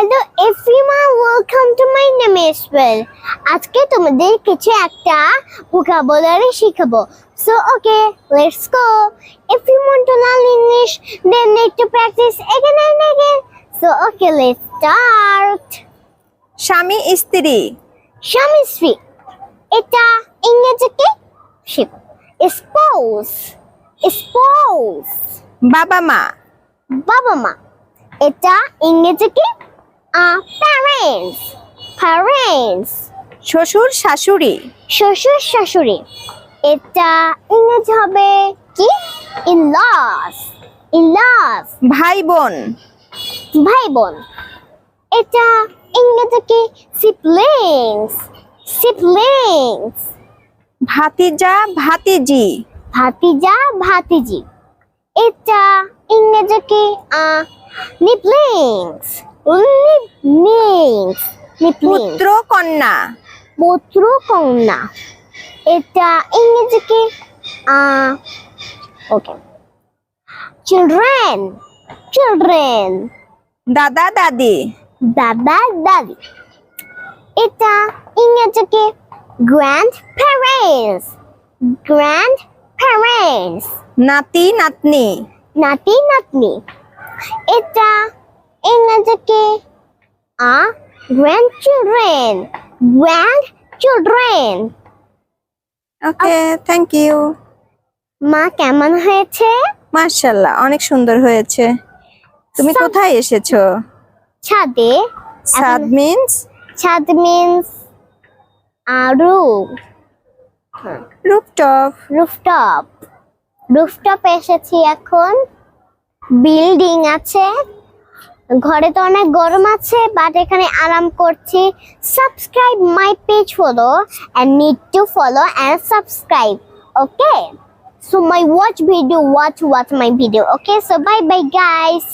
Hello everyone welcome to my name as well আজকে তোমাদের কিছু একটা ভোকাবুলারি শিখাবো। So okay let's go if you want to learn English then need to practice again and again so okay let's start স্বামী স্ত্রী। স্বামী স্ত্রী এটা ইংরেজি কি? শিপ স্পাউস স্পাউস বাবা মা। বাবা মা এটা ইংরেজি কি? প্যারেন্টস প্যারেন্টস শ্বশুর শাশুড়ি। শ্বশুর শাশুড়ি। এটা ইংরেজি হবে কি? ইনলস ইনলস ভাই বোন ভাই বোন এটা ইংরেজি কি? সিবলিংস সিবলিংস ভাতিজা ভাতিজি। ভাতিজা ভাতিজি। এটা ইংরেজি কি? নিবলিংস। নিবলিংস নিবলিংস পুত্র কন্যা পুত্র কন্যা এটা ইংরেজি কি ওকে চিলড্রেন চিলড্রেন দাদা দাদি দাদা দাদি এটা ইংরেজি কি গ্র্যান্ড প্যারেন্টস গ্র্যান্ড প্যারেন্টস নাতি নাতনি নাতি নাতনি এটা ইংরেজি কি a grand children okay thank you মা কেমন হয়েছে? মার্শাল্লাহ অনেক সুন্দর হয়েছে। তুমি কোথায় এসেছ? ছাদে। সাদ মিন্স ছাদ means room rooftop. Rooftop rooftop এসেছি এখন। বিল্ডিং আছে। ঘরে তো অনেক গরম আছে বাট এখানে আরাম করছি। Subscribe my page follow and need to follow and subscribe okay so my watch video watch watch my video okay so bye bye guys